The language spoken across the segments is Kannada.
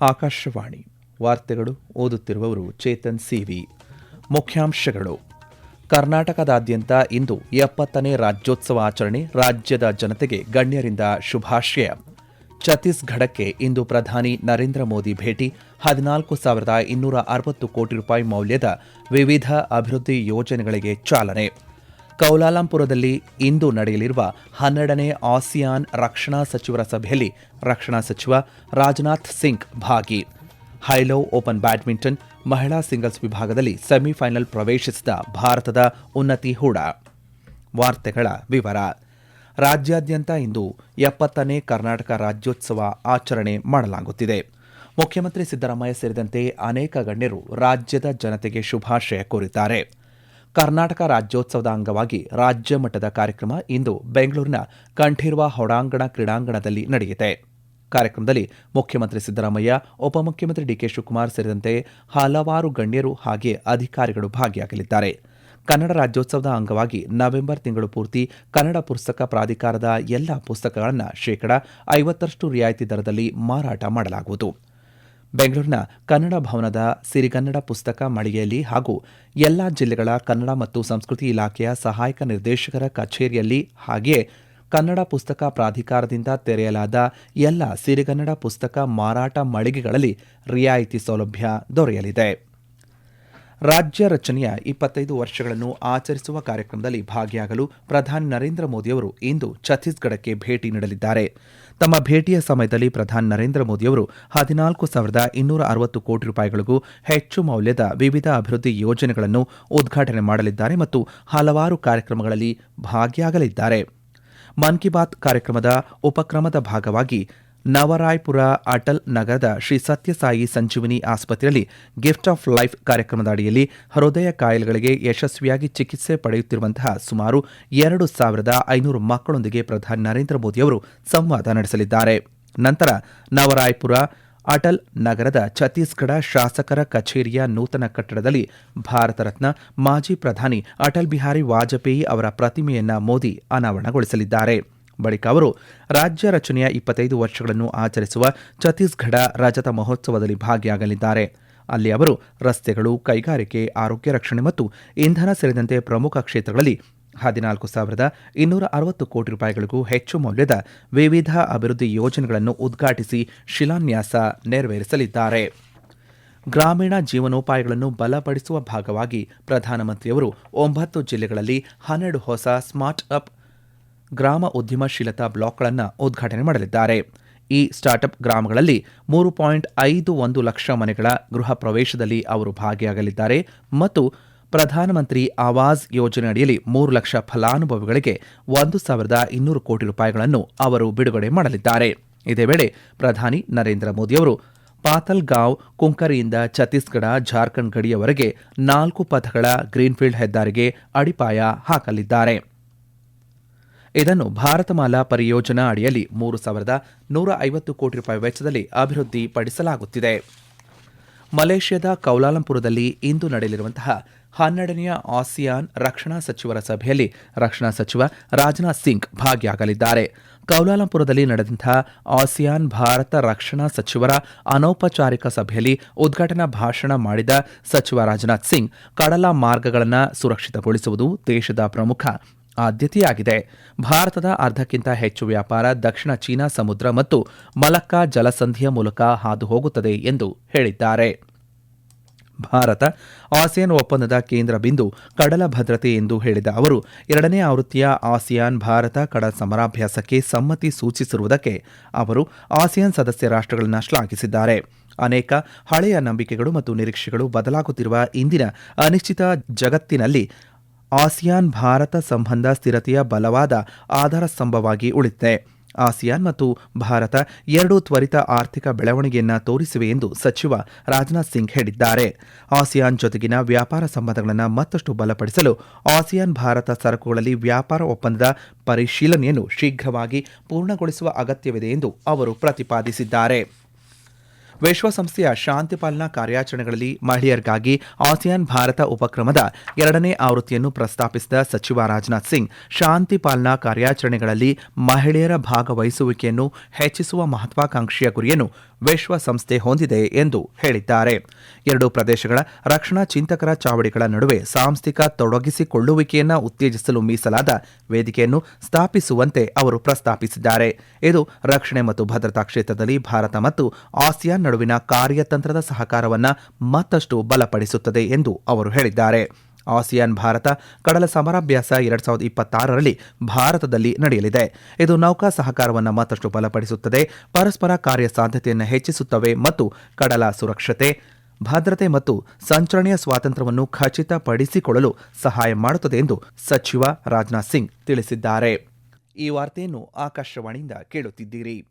ಆಕಾಶವಾಣಿ ವಾರ್ತೆಗಳು ಓದುತ್ತಿರುವವರು ಚೇತನ್ ಸಿವಿ. ಮುಖ್ಯಾಂಶಗಳು. ಕರ್ನಾಟಕದಾದ್ಯಂತ ಇಂದು ಎಪ್ಪತ್ತನೇ ರಾಜ್ಯೋತ್ಸವ ಆಚರಣೆ ರಾಜ್ಯದ ಜನತೆಗೆ ಗಣ್ಯರಿಂದ ಶುಭಾಶಯ. ಛತ್ತೀಸ್ಗಢಕ್ಕೆ ಇಂದು ಪ್ರಧಾನಿ ನರೇಂದ್ರ ಮೋದಿ ಭೇಟಿ, ಹದಿನಾಲ್ಕು ಸಾವಿರದ ಇನ್ನೂರ ಅರವತ್ತು ಕೋಟಿ ರೂಪಾಯಿ ಮೌಲ್ಯದ ವಿವಿಧ ಅಭಿವೃದ್ಧಿ ಯೋಜನೆಗಳಿಗೆ ಚಾಲನೆ. ಕೌಲಾಲಂಪುರದಲ್ಲಿ ಇಂದು ನಡೆಯಲಿರುವ ಹನ್ನೆರಡನೇ ಆಸಿಯಾನ್ ರಕ್ಷಣಾ ಸಚಿವರ ಸಭೆಯಲ್ಲಿ ರಕ್ಷಣಾ ಸಚಿವ ರಾಜನಾಥ್ ಸಿಂಗ್ ಭಾಗಿ. ಹೈಲೋ ಓಪನ್ ಬ್ಯಾಡ್ಮಿಂಟನ್ ಮಹಿಳಾ ಸಿಂಗಲ್ಸ್ ವಿಭಾಗದಲ್ಲಿ ಸೆಮಿಫೈನಲ್ ಪ್ರವೇಶಿಸಿದ ಭಾರತದ ಉನ್ನತಿ ಹೂಡ. ವಾರ್ತೆಗಳ ವಿವರ. ರಾಜ್ಯಾದ್ಯಂತ ಇಂದು ಎಪ್ಪತ್ತನೇ ಕರ್ನಾಟಕ ರಾಜ್ಯೋತ್ಸವ ಆಚರಣೆ ಮಾಡಲಾಗುತ್ತಿದೆ. ಮುಖ್ಯಮಂತ್ರಿ ಸಿದ್ದರಾಮಯ್ಯ ಸೇರಿದಂತೆ ಅನೇಕ ಗಣ್ಯರು ರಾಜ್ಯದ ಜನತೆಗೆ ಶುಭಾಶಯ ಕೋರಿದ್ದಾರೆ. ಕರ್ನಾಟಕ ರಾಜ್ಯೋತ್ಸವದ ಅಂಗವಾಗಿ ರಾಜ್ಯ ಮಟ್ಟದ ಕಾರ್ಯಕ್ರಮ ಇಂದು ಬೆಂಗಳೂರಿನ ಕಂಠೀರ್ವ ಹೊಡಾಂಗಣ ಕ್ರೀಡಾಂಗಣದಲ್ಲಿ ನಡೆಯಿತೆ ಕಾರ್ಯಕ್ರಮದಲ್ಲಿ ಮುಖ್ಯಮಂತ್ರಿ ಸಿದ್ದರಾಮಯ್ಯ, ಉಪಮುಖ್ಯಮಂತ್ರಿ ಡಿಕೆ ಶಿವಕುಮಾರ್ ಸೇರಿದಂತೆ ಹಲವಾರು ಗಣ್ಯರು ಹಾಗೆ ಅಧಿಕಾರಿಗಳು ಭಾಗಿಯಾಗಲಿದ್ದಾರೆ. ಕನ್ನಡ ರಾಜ್ಯೋತ್ಸವದ ಅಂಗವಾಗಿ ನವೆಂಬರ್ ತಿಂಗಳು ಪೂರ್ತಿ ಕನ್ನಡ ಪುಸ್ತಕ ಪ್ರಾಧಿಕಾರದ ಎಲ್ಲ ಪುಸ್ತಕಗಳನ್ನು ಶೇಕಡ ಐವತ್ತರಷ್ಟು ರಿಯಾಯಿತಿ ದರದಲ್ಲಿ ಮಾರಾಟ ಮಾಡಲಾಗುವುದು. ಬೆಂಗಳೂರಿನ ಕನ್ನಡ ಭವನದ ಸಿರಿಗನ್ನಡ ಪುಸ್ತಕ ಮಳಿಗೆಯಲ್ಲಿ ಹಾಗೂ ಎಲ್ಲಾ ಜಿಲ್ಲೆಗಳ ಕನ್ನಡ ಮತ್ತು ಸಂಸ್ಕೃತಿ ಇಲಾಖೆಯ ಸಹಾಯಕ ನಿರ್ದೇಶಕರ ಕಚೇರಿಯಲ್ಲಿ ಹಾಗೆಯೇ ಕನ್ನಡ ಪುಸ್ತಕ ಪ್ರಾಧಿಕಾರದಿಂದ ತೆರೆಯಲಾದ ಎಲ್ಲ ಸಿರಿಗನ್ನಡ ಪುಸ್ತಕ ಮಾರಾಟ ಮಳಿಗೆಗಳಲ್ಲಿ ರಿಯಾಯಿತಿ ಸೌಲಭ್ಯ ದೊರೆಯಲಿದೆ. ರಾಜ್ಯ ರಚನೆಯ ಇಪ್ಪತ್ತೈದು ವರ್ಷಗಳನ್ನು ಆಚರಿಸುವ ಕಾರ್ಯಕ್ರಮದಲ್ಲಿ ಭಾಗಿಯಾಗಲು ಪ್ರಧಾನಿ ನರೇಂದ್ರ ಮೋದಿಯವರು ಇಂದು ಛತ್ತೀಸ್ಗಢಕ್ಕೆ ಭೇಟಿ ನೀಡಲಿದ್ದಾರೆ. ತಮ್ಮ ಭೇಟಿಯ ಸಮಯದಲ್ಲಿ ಪ್ರಧಾನಿ ನರೇಂದ್ರ ಮೋದಿಯವರು ಹದಿನಾಲ್ಕು ಸಾವಿರದ ಇನ್ನೂರ ಅರವತ್ತು ಕೋಟಿ ರೂಪಾಯಿಗಳಿಗೂ ಹೆಚ್ಚು ಮೌಲ್ಯದ ವಿವಿಧ ಅಭಿವೃದ್ಧಿ ಯೋಜನೆಗಳನ್ನು ಉದ್ಘಾಟನೆ ಮಾಡಲಿದ್ದಾರೆ ಮತ್ತು ಹಲವಾರು ಕಾರ್ಯಕ್ರಮಗಳಲ್ಲಿ ಭಾಗಿಯಾಗಲಿದ್ದಾರೆ. ಮನ್ ಕಿ ಬಾತ್ ಕಾರ್ಯಕ್ರಮದ ಉಪಕ್ರಮದ ಭಾಗವಾಗಿ ನವರಾಯ್ಪುರ ಅಟಲ್ ನಗರದ ಶ್ರೀ ಸತ್ಯಸಾಯಿ ಸಂಜೀವಿನಿ ಆಸ್ಪತ್ರೆಯಲ್ಲಿ ಗಿಫ್ಟ್ ಆಫ್ ಲೈಫ್ ಕಾರ್ಯಕ್ರಮದ ಅಡಿಯಲ್ಲಿ ಹೃದಯ ಕಾಯಿಲೆಗಳಿಗೆ ಯಶಸ್ವಿಯಾಗಿ ಚಿಕಿತ್ಸೆ ಪಡೆಯುತ್ತಿರುವಂತಹ ಸುಮಾರು ಎರಡು ಸಾವಿರದ ಐನೂರು ಮಕ್ಕಳೊಂದಿಗೆ ಪ್ರಧಾನಿ ನರೇಂದ್ರ ಮೋದಿಯವರು ಸಂವಾದ ನಡೆಸಲಿದ್ದಾರೆ. ನಂತರ ನವರಾಯ್ಪುರ ಅಟಲ್ ನಗರದ ಛತ್ತೀಸ್ಗಢ ಶಾಸಕರ ಕಚೇರಿಯ ನೂತನ ಕಟ್ಟಡದಲ್ಲಿ ಭಾರತ ರತ್ನ ಮಾಜಿ ಪ್ರಧಾನಿ ಅಟಲ್ ಬಿಹಾರಿ ವಾಜಪೇಯಿ ಅವರ ಪ್ರತಿಮೆಯನ್ನ ಮೋದಿ ಅನಾವರಣಗೊಳಿಸಲಿದ್ದಾರೆ. ಬಳಿಕ ಅವರು ರಾಜ್ಯ ರಚನೆಯ ಇಪ್ಪತ್ತೈದು ವರ್ಷಗಳನ್ನು ಆಚರಿಸುವ ಛತ್ತೀಸ್ಗಢ ರಜತ ಮಹೋತ್ಸವದಲ್ಲಿ ಭಾಗಿಯಾಗಲಿದ್ದಾರೆ. ಅಲ್ಲಿ ಅವರು ರಸ್ತೆಗಳು, ಕೈಗಾರಿಕೆ, ಆರೋಗ್ಯ ರಕ್ಷಣೆ ಮತ್ತು ಇಂಧನ ಸೇರಿದಂತೆ ಪ್ರಮುಖ ಕ್ಷೇತ್ರಗಳಲ್ಲಿ ಹದಿನಾಲ್ಕು ಸಾವಿರದ ಇನ್ನೂರ ಅರವತ್ತು ಕೋಟಿ ರೂಪಾಯಿಗಳಿಗೂ ಹೆಚ್ಚು ಮೌಲ್ಯದ ವಿವಿಧ ಅಭಿವೃದ್ಧಿ ಯೋಜನೆಗಳನ್ನು ಉದ್ಘಾಟಿಸಿ ಶಿಲಾನ್ಯಾಸ ನೆರವೇರಿಸಲಿದ್ದಾರೆ. ಗ್ರಾಮೀಣ ಜೀವನೋಪಾಯಗಳನ್ನು ಬಲಪಡಿಸುವ ಭಾಗವಾಗಿ ಪ್ರಧಾನಮಂತ್ರಿಯವರು ಒಂಬತ್ತು ಜಿಲ್ಲೆಗಳಲ್ಲಿ ಹನ್ನೆರಡು ಹೊಸ ಸ್ಮಾರ್ಟ್ ಅಪ್ ಗ್ರಾಮ ಉದ್ಯಮಶೀಲತಾ ಬ್ಲಾಕ್ಗಳನ್ನು ಉದ್ಘಾಟನೆ ಮಾಡಲಿದ್ದಾರೆ. ಈ ಸ್ಟಾರ್ಟ್ಅಪ್ ಗ್ರಾಮಗಳಲ್ಲಿ ಮೂರು ಪಾಯಿಂಟ್ ಐದು ಒಂದು ಲಕ್ಷ ಮನೆಗಳ ಗೃಹ ಪ್ರವೇಶದಲ್ಲಿ ಅವರು ಭಾಗಿಯಾಗಲಿದ್ದಾರೆ ಮತ್ತು ಪ್ರಧಾನಮಂತ್ರಿ ಆವಾಸ್ ಯೋಜನೆ ಅಡಿಯಲ್ಲಿ ಮೂರು ಲಕ್ಷ ಫಲಾನುಭವಿಗಳಿಗೆ ಒಂದು ಸಾವಿರದ ಇನ್ನೂರು ಕೋಟಿ ರೂಪಾಯಿಗಳನ್ನು ಅವರು ಬಿಡುಗಡೆ ಮಾಡಲಿದ್ದಾರೆ. ಇದೇ ವೇಳೆ ಪ್ರಧಾನಿ ನರೇಂದ್ರ ಮೋದಿಯವರು ಪಾತಲ್ಗಾಂವ್, ಕುಂಕರಿಯಿಂದ ಛತ್ತೀಸ್ಗಢ, ಜಾರ್ಖಂಡ್ ಗಡಿಯವರೆಗೆ ನಾಲ್ಕು ಪಥಗಳ ಗ್ರೀನ್ಫೀಲ್ಡ್ ಹೆದ್ದಾರಿಗೆ ಅಡಿಪಾಯ ಹಾಕಲಿದ್ದಾರೆ. ಇದನ್ನು ಭಾರತಮಾಲಾ ಪರಿಯೋಜನಾ ಅಡಿಯಲ್ಲಿ ಮೂರು ಸಾವಿರದ ನೂರ ಐವತ್ತು ಕೋಟಿ ರೂಪಾಯಿ ವೆಚ್ಚದಲ್ಲಿ ಅಭಿವೃದ್ಧಿಪಡಿಸಲಾಗುತ್ತಿದೆ. ಮಲೇಷ್ಯಾದ ಕೌಲಾಲಂಪುರದಲ್ಲಿ ಇಂದು ನಡೆಯಲಿರುವಂತಹ ಹನ್ನೆರಡನೆಯ ಆಸಿಯಾನ್ ರಕ್ಷಣಾ ಸಚಿವರ ಸಭೆಯಲ್ಲಿ ರಕ್ಷಣಾ ಸಚಿವ ರಾಜನಾಥ್ ಸಿಂಗ್ ಭಾಗಿಯಾಗಲಿದ್ದಾರೆ. ಕೌಲಾಲಂಪುರದಲ್ಲಿ ನಡೆದಂತಹ ಆಸಿಯಾನ್ ಭಾರತ ರಕ್ಷಣಾ ಸಚಿವರ ಅನೌಪಚಾರಿಕ ಸಭೆಯಲ್ಲಿ ಉದ್ಘಾಟನಾ ಭಾಷಣ ಮಾಡಿದ ಸಚಿವ ರಾಜನಾಥ್ ಸಿಂಗ್, ಕಡಲ ಮಾರ್ಗಗಳನ್ನು ಸುರಕ್ಷಿತಗೊಳಿಸುವುದು ದೇಶದ ಪ್ರಮುಖ ಆದ್ಯತೆಯಾಗಿದೆ. ಭಾರತದ ಅರ್ಧಕ್ಕಿಂತ ಹೆಚ್ಚು ವ್ಯಾಪಾರ ದಕ್ಷಿಣ ಚೀನಾ ಸಮುದ್ರ ಮತ್ತು ಮಲಕ್ಕಾ ಜಲಸಂಧಿಯ ಮೂಲಕ ಹಾದು ಹೋಗುತ್ತದೆ ಎಂದು ಹೇಳಿದ್ದಾರೆ. ಭಾರತ, ಆಸಿಯಾನ್ ಒಪ್ಪಂದದ ಕೇಂದ್ರ ಬಿಂದು ಕಡಲ ಭದ್ರತೆ ಎಂದು ಹೇಳಿದ ಅವರು, ಎರಡನೇ ಆವೃತ್ತಿಯ ಆಸಿಯಾನ್ ಭಾರತ ಕಡಲ ಸಮರಾಭ್ಯಾಸಕ್ಕೆ ಸಮ್ಮತಿ ಸೂಚಿಸಿರುವುದಕ್ಕೆ ಅವರು ಆಸಿಯಾನ್ ಸದಸ್ಯ ರಾಷ್ಟ್ರಗಳನ್ನು ಶ್ಲಾಘಿಸಿದ್ದಾರೆ. ಅನೇಕ ಹಳೆಯ ನಂಬಿಕೆಗಳು ಮತ್ತು ನಿರೀಕ್ಷೆಗಳು ಬದಲಾಗುತ್ತಿರುವ ಇಂದಿನ ಅನಿಶ್ಚಿತ ಜಗತ್ತಿನಲ್ಲಿ ಆಸಿಯಾನ್ ಭಾರತ ಸಂಬಂಧ ಸ್ಥಿರತೆಯ ಬಲವಾದ ಆಧಾರ ಸ್ತಂಭವಾಗಿ ಉಳಿದಿದೆ. ಆಸಿಯಾನ್ ಮತ್ತು ಭಾರತ ಎರಡೂ ತ್ವರಿತ ಆರ್ಥಿಕ ಬೆಳವಣಿಗೆಯನ್ನು ತೋರಿಸಿವೆ ಎಂದು ಸಚಿವ ರಾಜನಾಥ್ ಸಿಂಗ್ ಹೇಳಿದ್ದಾರೆ. ಆಸಿಯಾನ್ ಜೊತೆಗಿನ ವ್ಯಾಪಾರ ಸಂಬಂಧಗಳನ್ನು ಮತ್ತಷ್ಟು ಬಲಪಡಿಸಲು ಆಸಿಯಾನ್ ಭಾರತ ಸರಕುಗಳಲ್ಲಿ ವ್ಯಾಪಾರ ಒಪ್ಪಂದದ ಪರಿಶೀಲನೆಯನ್ನು ಶೀಘ್ರವಾಗಿ ಪೂರ್ಣಗೊಳಿಸುವ ಅಗತ್ಯವಿದೆ ಎಂದು ಅವರು ಪ್ರತಿಪಾದಿಸಿದ್ದಾರೆ. ವಿಶ್ವಸಂಸ್ಥೆಯ ಶಾಂತಿ ಪಾಲನಾ ಕಾರ್ಯಾಚರಣೆಗಳಲ್ಲಿ ಮಹಿಳೆಯರಿಗಾಗಿ ಆಸಿಯಾನ್ ಭಾರತ ಉಪಕ್ರಮದ ಎರಡನೇ ಆವೃತ್ತಿಯನ್ನು ಪ್ರಸ್ತಾಪಿಸಿದ ಸಚಿವ ರಾಜನಾಥ್ ಸಿಂಗ್, ಶಾಂತಿ ಪಾಲನಾ ಕಾರ್ಯಾಚರಣೆಗಳಲ್ಲಿ ಮಹಿಳೆಯರ ಭಾಗವಹಿಸುವಿಕೆಯನ್ನು ಹೆಚ್ಚಿಸುವ ಮಹತ್ವಾಕಾಂಕ್ಷೆಯ ಗುರಿಯನ್ನು ವಿಶ್ವಸಂಸ್ಥೆ ಹೊಂದಿದೆ ಎಂದು ಹೇಳಿದ್ದಾರೆ. ಎರಡು ಪ್ರದೇಶಗಳ ರಕ್ಷಣಾ ಚಿಂತಕರ ಚಾವಡಿಗಳ ನಡುವೆ ಸಾಂಸ್ಥಿಕ ತೊಡಗಿಸಿಕೊಳ್ಳುವಿಕೆಯನ್ನು ಉತ್ತೇಜಿಸಲು ಮೀಸಲಾದ ವೇದಿಕೆಯನ್ನು ಸ್ಥಾಪಿಸುವಂತೆ ಅವರು ಪ್ರಸ್ತಾಪಿಸಿದ್ದಾರೆ. ಇದು ರಕ್ಷಣೆ ಮತ್ತು ಭದ್ರತಾ ಕ್ಷೇತ್ರದಲ್ಲಿ ಭಾರತ ಮತ್ತು ಆಸಿಯಾನ್ ನಡುವಿನ ಕಾರ್ಯತಂತ್ರದ ಸಹಕಾರವನ್ನು ಮತ್ತಷ್ಟು ಬಲಪಡಿಸುತ್ತದೆ ಎಂದು ಅವರು ಹೇಳಿದ್ದಾರೆ. ಆಸಿಯಾನ್ ಭಾರತ ಕಡಲ ಸಮರಾಭ್ಯಾಸ ಎರಡ್ ಸಾವಿರದ ಇಪ್ಪತ್ತಾರರಲ್ಲಿ ಭಾರತದಲ್ಲಿ ನಡೆಯಲಿದೆ. ಇದು ನೌಕಾ ಸಹಕಾರವನ್ನು ಮತ್ತಷ್ಟು ಬಲಪಡಿಸುತ್ತದೆ. ಪರಸ್ಪರ ಕಾರ್ಯಸಾಧ್ಯತೆಯನ್ನು ಹೆಚ್ಚಿಸುತ್ತವೆ ಮತ್ತು ಕಡಲ ಸುರಕ್ಷತೆ, ಭದ್ರತೆ ಮತ್ತು ಸಂಚರಣೆಯ ಸ್ವಾತಂತ್ರ್ಯವನ್ನು ಖಚಿತಪಡಿಸಿಕೊಳ್ಳಲು ಸಹಾಯ ಮಾಡುತ್ತದೆ ಎಂದು ಸಚಿವ ರಾಜನಾಥ್ ಸಿಂಗ್ ತಿಳಿಸಿದ್ದಾರೆ. ಈ ವಾರ್ತೆಯನ್ನು ಆಕಾಶವಾಣಿಯಿಂದ ಕೇಳುತ್ತಿದ್ದೀರಿ.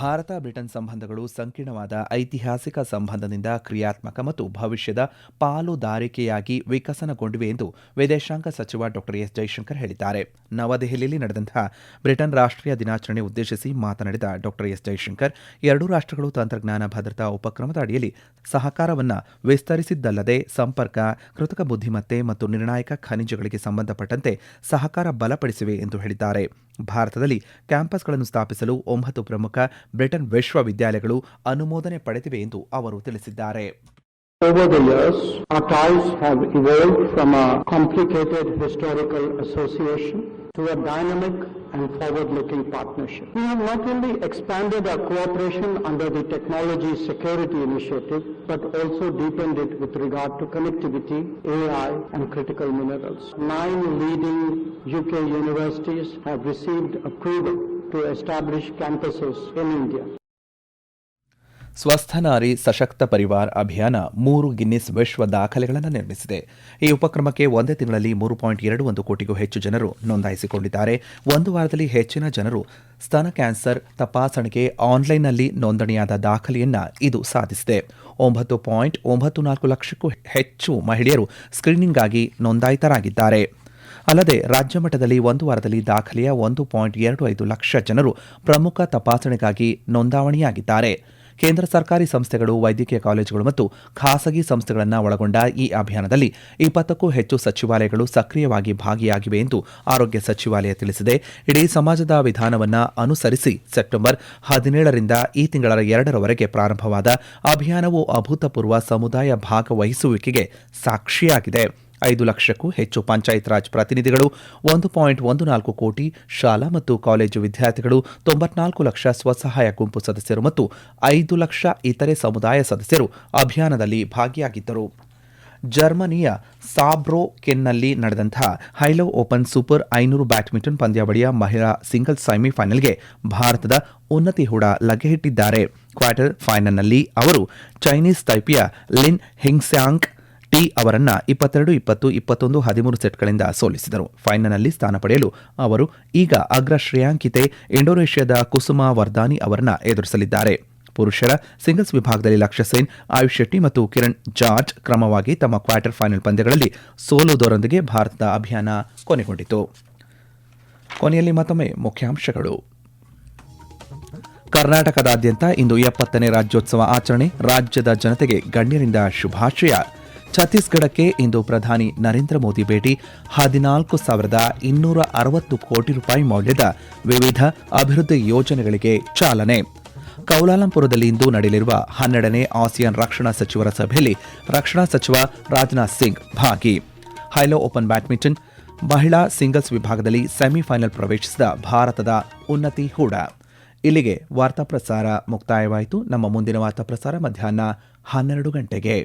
ಭಾರತ, ಬ್ರಿಟನ್ ಸಂಬಂಧಗಳು ಸಂಕೀರ್ಣವಾದ ಐತಿಹಾಸಿಕ ಸಂಬಂಧದಿಂದ ಕ್ರಿಯಾತ್ಮಕ ಮತ್ತು ಭವಿಷ್ಯದ ಪಾಲುದಾರಿಕೆಯಾಗಿ ವಿಕಸನಗೊಂಡಿವೆ ಎಂದು ವಿದೇಶಾಂಗ ಸಚಿವ ಡಾ. ಎಸ್. ಜೈಶಂಕರ್ ಹೇಳಿದ್ದಾರೆ. ನವದೆಹಲಿಯಲ್ಲಿ ನಡೆದಂತಹ ಬ್ರಿಟನ್ ರಾಷ್ಟ್ರೀಯ ದಿನಾಚರಣೆ ಉದ್ದೇಶಿಸಿ ಮಾತನಾಡಿದ ಡಾ. ಎಸ್. ಜೈಶಂಕರ್, ಎರಡೂ ರಾಷ್ಟ್ರಗಳು ತಂತ್ರಜ್ಞಾನ ಭದ್ರತಾ ಉಪಕ್ರಮದ ಅಡಿಯಲ್ಲಿ ಸಹಕಾರವನ್ನು ವಿಸ್ತರಿಸಿದ್ದಲ್ಲದೆ ಸಂಪರ್ಕ, ಕೃತಕ ಬುದ್ಧಿಮತ್ತೆ ಮತ್ತು ನಿರ್ಣಾಯಕ ಖನಿಜಗಳಿಗೆ ಸಂಬಂಧಪಟ್ಟಂತೆ ಸಹಕಾರ ಬಲಪಡಿಸಿವೆ ಎಂದು ಹೇಳಿದ್ದಾರೆ. ಭಾರತದಲ್ಲಿ ಕ್ಯಾಂಪಸ್ಗಳನ್ನು ಸ್ಥಾಪಿಸಲು ಒಂಬತ್ತು ಪ್ರಮುಖ ಬ್ರಿಟನ್ ವಿಶ್ವವಿದ್ಯಾಲಯಗಳು ಅನುಮೋದನೆ ಪಡೆದಿವೆ ಎಂದು ಅವರು ತಿಳಿಸಿದ್ದಾರೆ Over the years, our ties have evolved from a complicated historical association to a dynamic and forward-looking partnership. We have not only expanded our cooperation under the Technology Security Initiative, but also deepened it with regard to connectivity, AI, and critical minerals. Nine leading UK universities have received approval to establish campuses in India. ಸ್ವಸ್ಥ ನಾರಿ ಸಶಕ್ತ ಪರಿವಾರ್ ಅಭಿಯಾನ ಮೂರು ಗಿನ್ನಿಸ್ ವಿಶ್ವ ದಾಖಲೆಗಳನ್ನು ನಿರ್ಮಿಸಿದೆ. ಈ ಉಪಕ್ರಮಕ್ಕೆ ಒಂದೇ ತಿಂಗಳಲ್ಲಿ ಮೂರು ಪಾಯಿಂಟ್ ಎರಡು ಒಂದು ಕೋಟಿಗೂ ಹೆಚ್ಚು ಜನರು ನೋಂದಾಯಿಸಿಕೊಂಡಿದ್ದಾರೆ. ಒಂದು ವಾರದಲ್ಲಿ ಹೆಚ್ಚಿನ ಜನರು ಸ್ತನ ಕ್ಯಾನ್ಸರ್ ತಪಾಸಣೆಗೆ ಆನ್ಲೈನ್ನಲ್ಲಿ ನೋಂದಣಿಯಾದ ದಾಖಲೆಯನ್ನು ಇದು ಸಾಧಿಸಿದೆ. ಒಂಬತ್ತು ಪಾಯಿಂಟ್ ಒಂಬತ್ತು ನಾಲ್ಕು ಲಕ್ಷಕ್ಕೂ ಹೆಚ್ಚು ಮಹಿಳೆಯರು ಸ್ಕ್ರೀನಿಂಗ್ಗಾಗಿ ನೋಂದಾಯಿತರಾಗಿದ್ದಾರೆ. ಅಲ್ಲದೆ ರಾಜ್ಯ ಮಟ್ಟದಲ್ಲಿ ಒಂದು ವಾರದಲ್ಲಿ ದಾಖಲೆಯ ಒಂದು ಪಾಯಿಂಟ್ ಎರಡು ಐದು ಲಕ್ಷ ಜನರು ಪ್ರಮುಖ ತಪಾಸಣೆಗಾಗಿ ನೋಂದಾವಣಿಯಾಗಿದ್ದಾರೆ. ಕೇಂದ್ರ ಸರ್ಕಾರಿ ಸಂಸ್ಥೆಗಳು, ವೈದ್ಯಕೀಯ ಕಾಲೇಜುಗಳು ಮತ್ತು ಖಾಸಗಿ ಸಂಸ್ಥೆಗಳನ್ನು ಒಳಗೊಂಡ ಈ ಅಭಿಯಾನದಲ್ಲಿ ಇಪ್ಪತ್ತಕ್ಕೂ ಹೆಚ್ಚು ಸಚಿವಾಲಯಗಳು ಸಕ್ರಿಯವಾಗಿ ಭಾಗಿಯಾಗಿವೆ ಎಂದು ಆರೋಗ್ಯ ಸಚಿವಾಲಯ ತಿಳಿಸಿದೆ. ಇಡೀ ಸಮಾಜದ ವಿಧಾನವನ್ನು ಅನುಸರಿಸಿ ಸೆಪ್ಟೆಂಬರ್ ಹದಿನೇಳರಿಂದ ಈ ತಿಂಗಳ ಎರಡರವರೆಗೆ ಪ್ರಾರಂಭವಾದ ಅಭಿಯಾನವು ಅಭೂತಪೂರ್ವ ಸಮುದಾಯ ಭಾಗವಹಿಸುವಿಕೆಗೆ ಸಾಕ್ಷಿಯಾಗಿದೆ. ಐದು ಲಕ್ಷಕ್ಕೂ ಹೆಚ್ಚು ಪಂಚಾಯತ್ ರಾಜ್ ಪ್ರತಿನಿಧಿಗಳು, ಒಂದು ಪಾಯಿಂಟ್ ಒಂದು ನಾಲ್ಕು ಕೋಟಿ ಶಾಲಾ ಮತ್ತು ಕಾಲೇಜು ವಿದ್ಯಾರ್ಥಿಗಳು, ತೊಂಬತ್ನಾಲ್ಕು ಲಕ್ಷ ಸ್ವಸಹಾಯ ಗುಂಪು ಸದಸ್ಯರು ಮತ್ತು ಐದು ಲಕ್ಷ ಇತರೆ ಸಮುದಾಯ ಸದಸ್ಯರು ಅಭಿಯಾನದಲ್ಲಿ ಭಾಗಿಯಾಗಿದ್ದರು. ಜರ್ಮನಿಯ ಸಾಬ್ರೋ ಕೆನ್ನಲ್ಲಿ ನಡೆದಂತಹ ಹೈಲೋ ಓಪನ್ ಸೂಪರ್ ಐನೂರು ಬ್ಯಾಡ್ಮಿಂಟನ್ ಪಂದ್ಯಾವಳಿಯ ಮಹಿಳಾ ಸಿಂಗಲ್ಸ್ ಸೆಮಿಫೈನಲ್ಗೆ ಭಾರತದ ಉನ್ನತಿ ಹೂಡ ಲಗ್ಗೆಹಿಟ್ಟಿದ್ದಾರೆ ಕ್ವಾರ್ಟರ್ ಫೈನಲ್ನಲ್ಲಿ ಅವರು ಚೈನೀಸ್ ತೈಪಿಯ ಲಿನ್ ಹಿಂಗ್ಸ್ಯಾಂಗ್ ಟಿ ಅವರನ್ನು ಇಪ್ಪತ್ತೆರಡು, ಇಪ್ಪತ್ತು, ಇಪ್ಪತ್ತೊಂದು, ಹದಿಮೂರು ಸೆಟ್ಗಳಿಂದ ಸೋಲಿಸಿದರು. ಫೈನಲ್ನಲ್ಲಿ ಸ್ಥಾನ ಪಡೆಯಲು ಅವರು ಈಗ ಅಗ್ರ ಶ್ರೇಯಾಂಕಿತೆ ಇಂಡೋನೇಷ್ಯಾದ ಕುಸುಮಾ ವರ್ದಾನಿ ಅವರನ್ನ ಎದುರಿಸಲಿದ್ದಾರೆ. ಪುರುಷರ ಸಿಂಗಲ್ಸ್ ವಿಭಾಗದಲ್ಲಿ ಲಕ್ಷ್ಯ ಸೇನ್, ಆಯುಷ್ ಶೆಟ್ಟಿ ಮತ್ತು ಕಿರಣ್ ಜಾರ್ಜ್ ಕ್ರಮವಾಗಿ ತಮ್ಮ ಕ್ವಾರ್ಟರ್ ಫೈನಲ್ ಪಂದ್ಯಗಳಲ್ಲಿ ಸೋಲುವುದರೊಂದಿಗೆ ಭಾರತದ ಅಭಿಯಾನ ಕೊನೆಗೊಂಡಿತು. ಕೊನೆಯಲ್ಲಿ ಮತ್ತೊಮ್ಮೆ ಮುಖ್ಯಾಂಶಗಳು. ಕರ್ನಾಟಕದಾದ್ಯಂತ ಇಂದು ಎಪ್ಪತ್ತನೇ ರಾಜ್ಯೋತ್ಸವ ಆಚರಣೆ, ರಾಜ್ಯದ ಜನತೆಗೆ ಗಣ್ಯರಿಂದ ಶುಭಾಶಯ. ಛತ್ತೀಸ್ಗಢಕ್ಕೆ ಇಂದು ಪ್ರಧಾನಿ ನರೇಂದ್ರ ಮೋದಿ ಭೇಟಿ. ಹದಿನಾಲ್ಕು ಸಾವಿರದ ಇನ್ನೂರ ಅರವತ್ತು ಕೋಟಿ ರೂಪಾಯಿ ಮೌಲ್ಯದ ವಿವಿಧ ಅಭಿವೃದ್ಧಿ ಯೋಜನೆಗಳಿಗೆ ಚಾಲನೆ. ಕೌಲಾಲಂಪುರದಲ್ಲಿ ಇಂದು ನಡೆಯಲಿರುವ ಹನ್ನೆರಡನೇ ಆಸಿಯಾನ್ ರಕ್ಷಣಾ ಸಚಿವರ ಸಭೆಯಲ್ಲಿ ರಕ್ಷಣಾ ಸಚಿವ ರಾಜನಾಥ್ ಸಿಂಗ್ ಭಾಗಿ. ಹೈಲೋ ಓಪನ್ ಬ್ಯಾಡ್ಮಿಂಟನ್, ಮಹಿಳಾ ಸಿಂಗಲ್ಸ್ ವಿಭಾಗದಲ್ಲಿ ಸೆಮಿಫೈನಲ್ ಪ್ರವೇಶಿಸಿದ ಭಾರತದ ಉನ್ನತಿ ಹೂಡ. ಇಲ್ಲಿಗೆ ವಾರ್ತಾ ಪ್ರಸಾರ ಮುಕ್ತಾಯವಾಯಿತು. ನಮ್ಮ ಮುಂದಿನ ವಾರ್ತಾ ಪ್ರಸಾರ ಮಧ್ಯಾಹ್ನ ಹನ್ನೆರಡು ಗಂಟೆಗೆ.